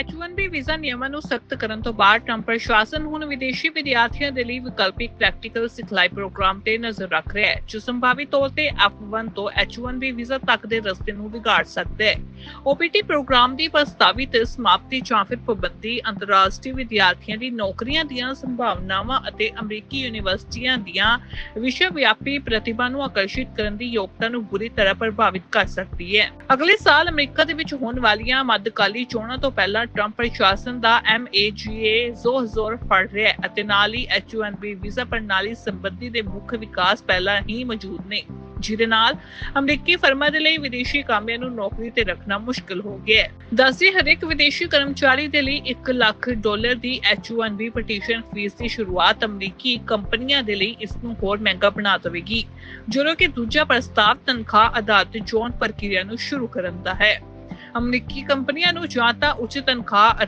H1B visa ਨਿਯਮਾਂ ਨੂੰ ਸਖਤ ਕਰਨ ਤੋਂ ਬਾਅਦ ਟਰੰਪ ਪ੍ਰਸ਼ਾਸਨ ਹੁਣ ਵਿਦੇਸ਼ੀ ਵਿਦਿਆਰਥੀਆਂ ਦੇ ਲਈ ਵਿਕਲਪਿਕ ਪ੍ਰੈਕਟੀਕਲ ਸਿਖਲਾਈ ਪ੍ਰੋਗਰਾਮ ਤੇ ਨਜ਼ਰ ਰੱਖ ਰਿਹਾ ਹੈ, ਜੋ ਸੰਭਾਵੀ ਤੌਰ ਤੇ F1 ਤੋਂ H1B ਵੀਜ਼ਾ ਤੱਕ ਦੇ ਰਸਤੇ ਨੂੰ ਵਿਗਾੜ ਸਕਦਾ ਹੈ। OPT ਪ੍ਰੋਗਰਾਮ ਦੀ ਪ੍ਰਸਤਾਵਿਤ ਸਮਾਪਤੀ ਜਾਂ ਫਿਰ ਪਾਬੰਦੀ ਅੰਤਰਰਾਸ਼ਟਰੀ ਵਿਦਿਆਰਥੀਆਂ ਦੀ ਨੌਕਰੀਆਂ ਦੀਆਂ ਸੰਭਾਵਨਾਵਾਂ ਅਤੇ ਅਮਰੀਕੀ ਯੂਨੀਵਰਸਿਟੀਆਂ ਦੀਆਂ ਵਿਸ਼ਵ ਵਿਆਪੀ ਪ੍ਰਤਿਭਾ ਨੂੰ ਆਕਰਸ਼ਿਤ ਕਰਨ ਦੀ ਯੋਗਤਾ ਨੂੰ ਬੁਰੀ ਤਰ੍ਹਾਂ ਪ੍ਰਭਾਵਿਤ ਕਰ ਸਕਦੀ ਹੈ। ਅਗਲੇ ਸਾਲ ਅਮਰੀਕਾ ਦੇ ਵਿੱਚ ਹੋਣ ਵਾਲੀਆਂ ਮੱਧਕਾਲੀ ਚੋਣਾਂ ਤੋਂ ਪਹਿਲਾਂ ਟਰੰਪ ਪ੍ਰਸ਼ਾਸਨ ਦਾ MAGA ਜ਼ੋਰ ਜ਼ੋਰ ਫੜ ਰਿਹਾ ਹੈ ਅਤੇ ਨਾਲ ਹੀ H1B ਵੀਜ਼ਾ ਪ੍ਰਣਾਲੀ ਸੰਬੰਧੀ ਦੇ ਮੁੱਖ ਵਿਕਾਸ ਪਹਿਲਾਂ ਹੀ ਮੌਜੂਦ ਨੇ, ਜਿਹਦੇ ਨਾਲ ਅਮਰੀਕੀ ਫਰਮਾਂ ਦੇ ਲਈ ਵਿਦੇਸ਼ੀ ਕਾਮਿਆਂ ਨੂੰ ਨੌਕਰੀ ਤੇ ਰੱਖਣਾ ਮੁਸ਼ਕਲ ਹੋ ਗਿਆ ਹੈ। ਦੱਸਦੇ ਹਰੇਕ ਵਿਦੇਸ਼ੀ ਕਰਮਚਾਰੀ ਦੇ ਲਈ 1 ਲੱਖ ਡਾਲਰ ਦੀ H1B ਪਟੀਸ਼ਨ ਫੀਸ ਦੀ ਸ਼ੁਰੂਆਤ ਅਮਰੀਕੀ ਕੰਪਨੀਆਂ ਦੇ ਲਈ ਇਸ ਨੂੰ ਹੋਰ ਮਹਿੰਗਾ ਬਣਾ ਦੇਵੇਗੀ ਜਦੋਂ ਕਿ ਦੂਜਾ ਪ੍ਰਸਤਾਵ ਤਨਖਾਹ ਆਧਾਰਿਤ ਚੋਣ ਪ੍ਰਕਿਰਿਆ ਨੂੰ ਸ਼ੁਰੂ ਕਰਨ ਦਾ ਹੈ। ਅਮਰੀਕੀ ਕੰਪਨੀਆਂ ਨੂੰ ਜਾਂ ਤਾਂ ਉੱਚ ਤਨਖਾਹ